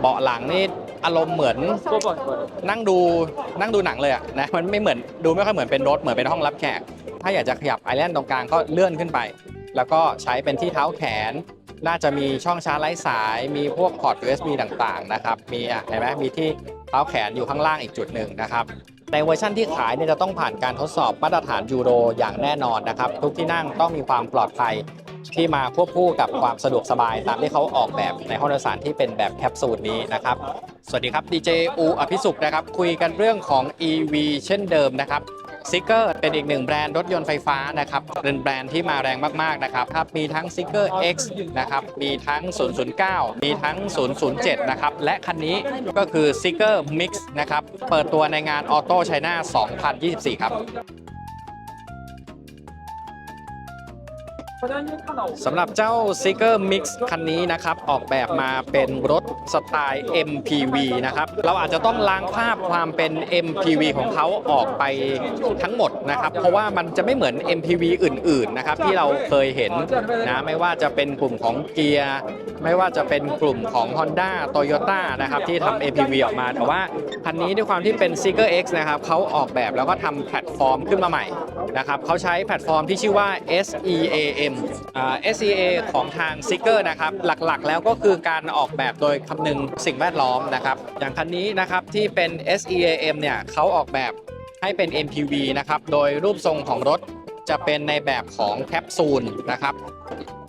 เบาะหลังนี่อารมณ์เหมือนนั่งดูนั่งดูหนังเลยอะนะมันไม่เหมือนดูไม่ค่อยเหมือนเป็นรถเหมือนเป็นห้องรับแขก ถ้าอยากจะขยับไอแลนด์ตรงกลางก็เลื่อนขึ้นไป แล้วก็ใช้เป็นที่เท้าแขน น่าจะมีช่องชาร์จไร้สาย มีพวกพอร์ต USB ต่างๆนะครับมีอะเห็นไหมมีที่เท้าแขนอยู่ข้างล่างอีกจุดหนึ่งนะครับในเวอร์ชั่นที่ขายเนี่ยจะต้องผ่านการทดสอบมาตรฐานยูโรอย่างแน่นอนนะครับทุกที่นั่งต้องมีความปลอดภัย ที่มาควบคู่กับความสะดวกสบาย ตามที่เขาออกแบบในห้องโดยสารที่เป็นแบบแคปซูลนี้นะครับ สวัสดีครับดีเจอูอภิสุขนะครับ คุยกันเรื่องของ EV เช่นเดิมนะครับซิกเกอร์เป็นอีกหนึ่งแบรนด์รถยนต์ไฟฟ้านะครับเป็นแบรนด์ที่มาแรงมากๆนะครับครับมีทั้ง s i g g e r X นะครับมีทั้ง 009 มีทั้ง 007 นะครับ และคันนี้ก็คือ s i g g e r Mix นะครับ เปิดตัวในงาน Auto China 2024 ครับ สำหรับเจ้า s i g e r Mix คันนี้นะครับ ออกแบบมาเป็นรถสไตล์ MPV นะครับ เราอาจจะต้องล้างภาพความเป็น MPV ของเขาออกไปทั้งหมดนะครับ เพราะว่ามันจะไม่เหมือน MPV อื่น ๆ นะครับ ที่เราเคยเห็นนะไม่ว่าจะเป็นกลุ่มของเกียร์ไม่ว่าจะเป็นกลุ่มของ Honda Toyota นะครับ ที่ทำ MPV ออกมาแต่ว่าคันนี้ด้วยความที่เป็น s i g e r X นะครับเขาออกแบบแล้วก็ทำแพลตฟอร์มขึ้นมาใหม่ นะครับเขาใช้แพลตฟอร์มที่ชื่อว่า SEAM SEA ของทาง s i g e r นะครับหลักๆ แล้วก็คือการออกแบบโดยคำนึงสิ่งแวดล้อมนะครับอย่างคันนี้นะครับที่เป็น SEAM เนี่ยเขาออกแบบให้เป็น MPV นะครับโดยรูปทรงของรถจะเป็นในแบบของแคปซูลนะครับ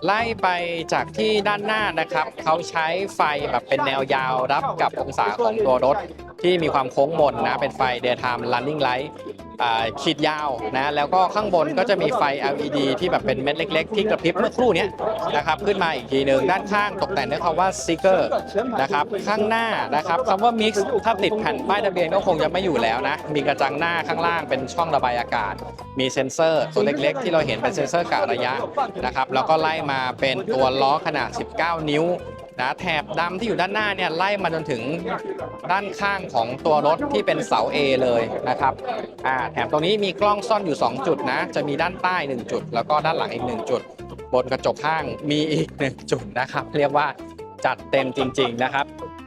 ไล่ไปจากที่ด้านหน้านะครับ เขาใช้ไฟแบบเป็นแนวยาวรับกับองศาของตัวรถ ที่มีความโค้งมนนะเป็นไฟ daytime running light ขีดยาวนะแล้วก็ข้างบนก็จะมีไฟ LED ที่แบบเป็นเม็ดเล็ก ๆ ที่กระพริบเมื่อครู่นี้นะครับขึ้นมาอีกทีหนึ่งด้านข้างตกแต่งด้วยคำว่า s e e k e r นะครับข้างหน้านะครับคำว่า mix ถ้าติดแผ่นป้ายทะเบียนก็คงจะไม่อยู่แล้วนะมีกระจังหน้าข้างล่างเป็นช่องระบายอากาศ มีเซ็นเซอร์ตัวเล็ก ๆ ที่เราเห็นเป็นเซ็นเซอร์กะระยะนะครับแล้วก็็ไล่มาเป็นตัวล้อขนาด 19 นิ้วนะแถบดำที่อยู่ด้านหน้าเนี่ยไล่มาจนถึงด้านข้างของตัวรถที่เป็นเสา A เลยนะครับอ่าแถมตรงนี้มีกล้องซ่อนอยู่ 2 จุดนะ จะมีด้านใต้ 1 จุด แล้วก็ด้านหลังอีก 1 จุด บนกระจกข้างมีอีก 1 จุดนะครับ เรียกว่าจัดเต็มจริง ๆนะครับ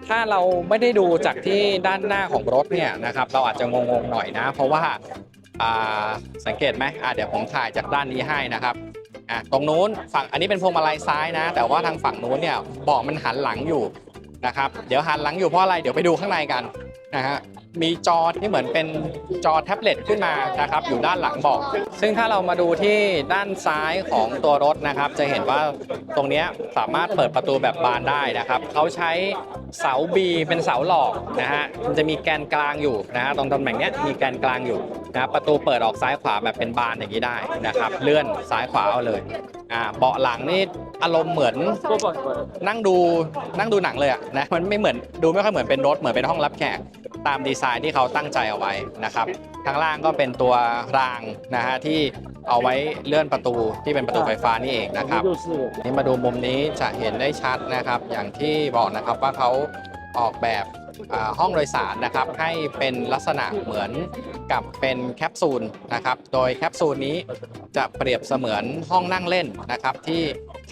ถ้าเราไม่ได้ดูจากที่ด้านหน้าของรถเนี่ยนะครับเราอาจจะงงๆหน่อยนะ เพราะว่าสังเกตไหมเดี๋ยวผมถ่ายจากด้านนี้ให้นะครับ อะตรงนู้นฝั่งอันนี้เป็นพวงมาลัยซ้ายนะ แต่ว่าทางฝั่งนู้นเนี่ยเบาะมันหันหลังอยู่นะครับ เดี๋ยวหันหลังอยู่เพราะอะไรเดี๋ยวไปดูข้างในกันนะฮะ มีจอที่เหมือนเป็นจอแท็บเล็ตขึ้นมานะครับอยู่ด้านหลังเบาะซึ่งถ้าเรามาดูที่ด้านซ้ายของตัวรถนะครับ จะเห็นว่าตรงนี้สามารถเปิดประตูแบบบานได้นะครับเขาใช้เสา B เป็นเสาหลอกนะฮะมันจะมีแกนกลางอยู่นะฮะตรงตำแหน่งนี้มีแกนกลางอยู่นะประตูเปิดออกซ้ายขวาแบบเป็นบานอย่างนี้ได้นะครับ เลื่อนซ้ายขวาเอาเลยอ่าเบาะหลังนี่อารมณ์เหมือนนั่งดูนั่งดูหนังเลยอะนะมันไม่เหมือนดูไม่ค่อยเหมือนเป็นรถเหมือนเป็นห้องรับแขก ตามดีไซน์ที่เขาตั้งใจเอาไว้นะครับข้างล่างก็เป็นตัวรางนะฮะที่เอาไว้เลื่อนประตูที่เป็นประตูไฟฟ้านี่เองนะครับนี่มาดูมุมนี้จะเห็นได้ชัดนะครับ อย่างที่บอกนะครับว่าเขาออกแบบห้องโดยสารนะครับให้เป็นลักษณะเหมือนกับเป็นแคปซูลนะครับ โดยแคปซูลนี้จะเปรียบเสมือนห้องนั่งเล่นนะครับ ที่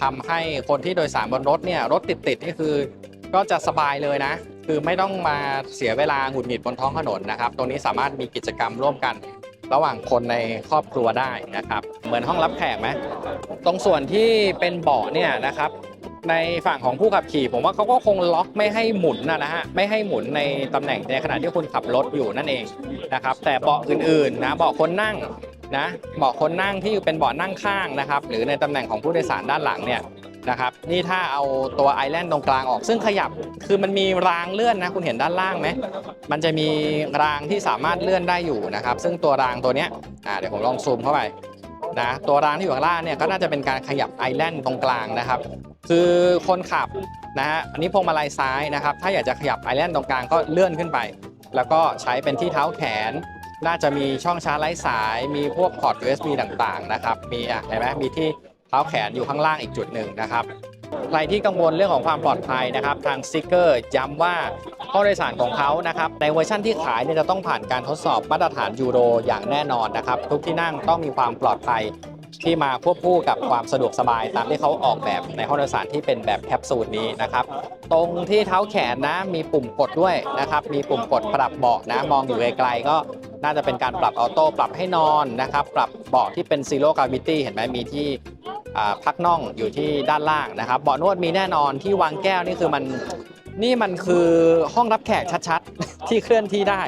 ทำให้คนที่โดยสารบนรถเนี่ยรถติดๆนี่คือก็จะสบายเลยนะ คือไม่ต้องมาเสียเวลาหงุดหงิดบนท้องถนนนะครับ ตรงนี้สามารถมีกิจกรรมร่วมกัน ระหว่างคนในครอบครัวได้นะครับ เหมือนห้องรับแขกไหมตรงส่วนที่เป็นเบาะเนี่ยนะครับ ในฝั่งของผู้ขับขี่ ผมว่าเขาก็คงล็อกไม่ให้หมุนนะนะฮะไม่ให้หมุนในตำแหน่งในขณะที่คุณขับรถอยู่นั่นเองนะครับ แต่เบาะอื่นๆนะเบาะคนนั่งนะเบาะคนนั่งที่เป็นเบาะนั่งข้างนะครับ หรือในตำแหน่งของผู้โดยสารด้านหลังเนี่ย นะครับนี่ถ้าเอาตัวไอแลนด์ตรงกลางออก ซึ่งขยับคือมันมีรางเลื่อนนะคุณเห็นด้านล่างไหมมันจะมีรางที่สามารถเลื่อนได้อยู่นะครับ ซึ่งตัวรางตัวเนี้ยอ่าเดี๋ยวผมลองซูมเข้าไปนะตัวรางที่อยู่ข้างล่างเนี่ยก็น่าจะเป็นการขยับไอแลนด์ตรงกลางนะครับ คือคนขับนะฮะอันนี้พวงมาลัยซ้ายนะครับ ถ้าอยากจะขยับไอแลนด์ตรงกลางก็เลื่อนขึ้นไป แล้วก็ใช้เป็นที่เท้าแขน น่าจะมีช่องชาร์จไร้สาย มีพวกพอร์ต USB ต่างๆนะครับมีอะเห็นไหมมีที่ เท้าแขนอยู่ข้างล่างอีกจุดหนึ่งนะครับใครที่กังวลเรื่องของความปลอดภัยนะครับ ทางซิกเกอร์ย้ำว่าห้อโดยสารของเขานะครับในเวอร์ชั่นที่ขายเนี่ยจะต้องผ่านการทดสอบมาตรฐานยูโรอย่างแน่นอนนะครับ ทุกที่นั่งต้องมีความปลอดภัยที่มาควบคู่กับความสะดวกสบายตามที่เขาออกแบบในห้องโดยสารที่เป็นแบบแคปซูลนี้นะครับ ตรงที่เท้าแขนนะมีปุ่มกดด้วยนะครับ มีปุ่มกดปรับเบาะนะ มองอยู่ไกลๆก็น่าจะเป็นการปรับออโต้ปรับให้นอนนะครับ ปรับเบาะที่เป็นซีโร่กราวิตี้เห็นไหมมีที่ พักน่องอยู่ที่ด้านล่างนะครับเบาะนวดมีแน่นอนที่วางแก้วนี่คือมันนี่มันคือห้องรับแขกชัดๆ ที่เคลื่อนที่ได้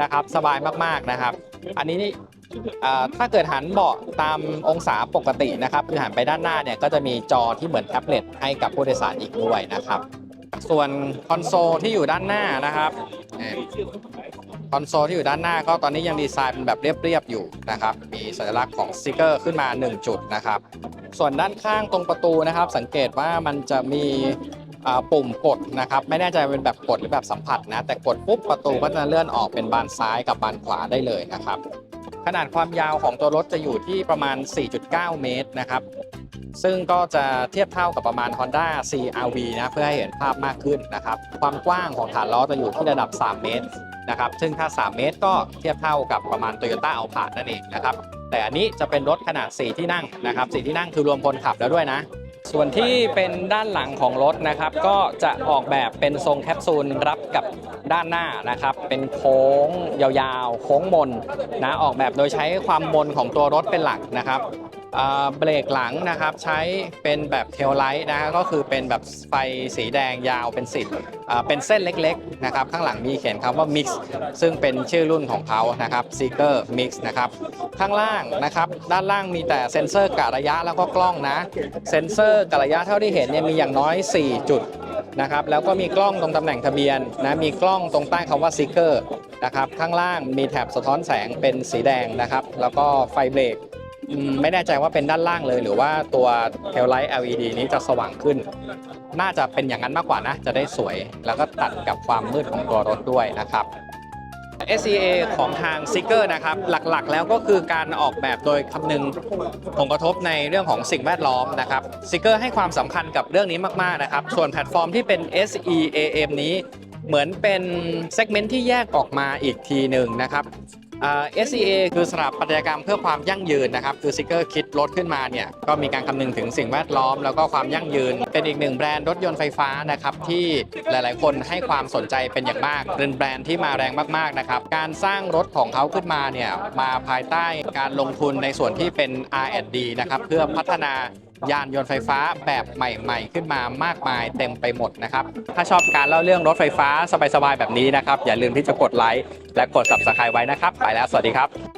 นะครับ สบายมากๆนะครับ อันนี้นี่ถ้าเกิดหันเบาะตามองศาปกตินะครับคือหันไปด้านหน้าเนี่ยก็จะมีจอที่เหมือนแท็บเล็ตให้กับผู้โดยสารอีกด้วยนะครับ ส่วนคอนโซลที่อยู่ด้านหน้านะครับคอนโซลที่อยู่ด้านหน้าก็ตอนนี้ยังดีไซน์เป็นแบบเรียบๆอยู่นะครับ มีสัญลักษณ์ของสติกเกอร์ขึ้นมา 1 จุดนะครับ ส่วนด้านข้างตรงประตูนะครับ สังเกตว่ามันจะมีปุ่มกดนะครับ ไม่แน่ใจเป็นแบบกดหรือแบบสัมผัสนะ แต่กดปุ๊บประตูก็จะเลื่อนออกเป็นบานซ้ายกับบานขวาได้เลยนะครับ ขนาดความยาวของตัวรถจะอยู่ที่ประมาณ 4.9 เมตรนะครับ ซึ่งก็จะเทียบเท่ากับประมาณ Honda CRV นะเพื่อให้เห็นภาพมากขึ้นนะครับ ความกว้างของฐานล้อจะอยู่ที่ระดับ 3 เมตรนะครับ ซึ่งถ้า 3 เมตรก็เทียบเท่ากับประมาณ Toyota a l p a นั่นเองนะครับ แต่อันนี้จะเป็นรถขนาด 4 ที่นั่งนะครับ4ที่นั่งคือรวมคนขับแล้วด้วยนะ ส่วนที่เป็นด้านหลังของรถนะครับ ก็จะออกแบบเป็นทรงแคปซูลรับกับด้านหน้านะครับ เป็นโค้งยาวๆ โค้งมนนะออกแบบโดยใช้ความมนของตัวรถเป็นหลักนะครับ เบรกหลังนะครับใช้เป็นแบบเทลไลท์นะก็คือเป็นแบบไฟสีแดงยาวเป็นสิบเป็นเส้นเล็กๆนะครับข้างหลังมีเขียนคำว่า Mix ซึ่งเป็นชื่อรุ่นของเขานะครับ Seeker Mix นะครับข้างล่างนะครับด้านล่างมีแต่เซ็นเซอร์กะระยะแล้วก็กล้องนะเซ็นเซอร์กะระยะเท่าที่เห็นเนี่ยมีอย่างน้อย 4 จุดนะครับแล้วก็มีกล้องตรงตำแหน่งทะเบียนนะมีกล้องตรงใต้คำว่า Seeker นะครับข้างล่างมีแถบสะท้อนแสงเป็นสีแดงนะครับแล้วก็ไฟเบรก ไม่แน่ใจว่าเป็นด้านล่างเลย หรือว่าตัวเทลไลท์ LED นี้จะสว่างขึ้น น่าจะเป็นอย่างนั้นมากกว่านะ จะได้สวยแล้วก็ตัดกับความมืดของตัวรถด้วยนะครับ SEA ของทาง s ิ g เกอร์นะครับหลักๆ แล้วก็คือการออกแบบโดยคำนึงผลกระทบในเรื่องของสิ่งแวดล้อมนะครับ s ิ g เกอร์ให้ความสำคัญกับเรื่องนี้มากๆนะครับ ส่วนแพลตฟอร์มที่เป็น SEAM นี้เหมือนเป็นเซกเมนต์ที่แยกออกมาอีกทีหนึ่งนะครับ SEA คือสถาปัตยกรรมเพื่อความยั่งยืนนะครับคือ s ิ g เกอร์คิดรถขึ้นมาเนี่ยก็มีการคำนึงถึงสิ่งแวดล้อม แล้วก็ความยั่งยืน เป็นอีกหนึ่งแบรนด์รถยนต์ไฟฟ้านะครับที่หลายๆ คนให้ความสนใจเป็นอย่างมากเป็นแบรนด์ที่มาแรงมากๆนะครับการสร้างรถของเขาขึ้นมาเนี่ยมาภายใต้การลงทุนในส่วนที่เป็น R&D นะครับเพื่อพัฒนา ยานยนต์ไฟฟ้าแบบใหม่ๆ ขึ้นมามากมายเต็มไปหมดนะครับ ถ้าชอบการเล่าเรื่องรถไฟฟ้าสบายๆแบบนี้นะครับ อย่าลืมที่จะกดไลค์และกด Subscribe ไว้นะครับ ไปแล้วสวัสดีครับ